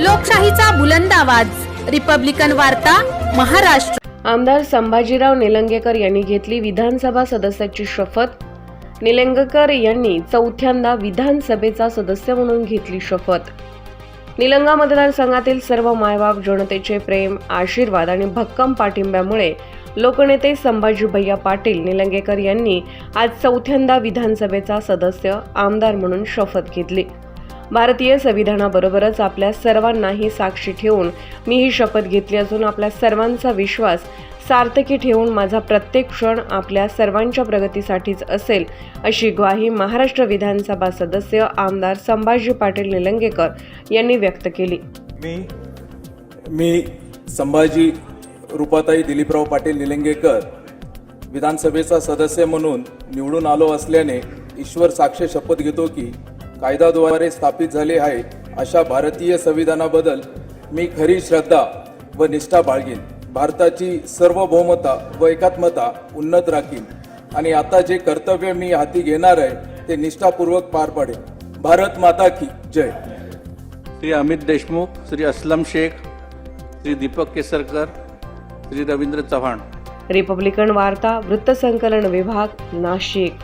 लोकशाहीचा बुलंद आवाज. रिपब्लिकन वार्ता महाराष्ट्र. आमदार संभाजीराव निलंगेकर यांनी घेतली विधानसभा सदस्याची शपथ. निलंगेकर यांनी चौथ्यांदा विधानसभेचा सदस्य म्हणून घेतली शपथ. निलंगा मतदारसंघातील सर्व मायबाप जनतेचे प्रेम आशीर्वाद आणि भक्कम पाठिंब्यामुळे लोकनेते संभाजी भैया पाटील निलंगेकर यांनी आज चौथ्यांदा विधानसभेचा सदस्य आमदार म्हणून शपथ घेतली. भारतीय संविधानाबरोबरच आपल्या सर्वांनाही साक्षी ठेवून मी ही शपथ घेतली असून आपल्या सर्वांचा विश्वास सार्थकी ठेवून माझा प्रत्येक क्षण आपल्या सर्वांच्या प्रगतीसाठीच असेल अशी ग्वाही महाराष्ट्र विधानसभा सदस्य आमदार संभाजी पाटील निलंगेकर यांनी व्यक्त केली. मी मी संभाजी रूपाताई दिलीपराव पाटील निलंगेकर विधानसभेचा सदस्य म्हणून निवडून आलो असल्याने ईश्वर साक्ष शपथ घेतो की कायद्याद्वारे स्थापित झाले आहे अशा भारतीय संविधानाबद्दल मी खरी श्रद्धा व निष्ठा बाळगीन. भारताची सार्वभौमता व एकात्मता उन्नत राखीन. आणि आता जे कर्तव्य मी हाती घेणार आहे ते निष्ठापूर्वक पार पाडेन. भारत माता की जय. श्री अमित देशमुख श्री असलम शेख श्री दीपक केसरकर श्री रवींद्र चव्हाण. रिपब्लिकन वार्ता वृत्तसंकलन विभाग नाशिक.